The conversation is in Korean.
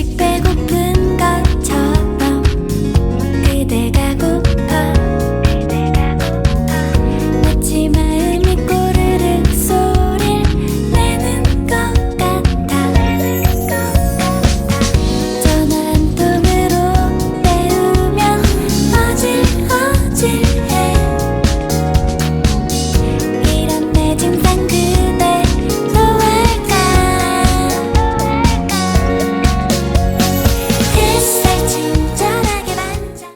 일찍 배고파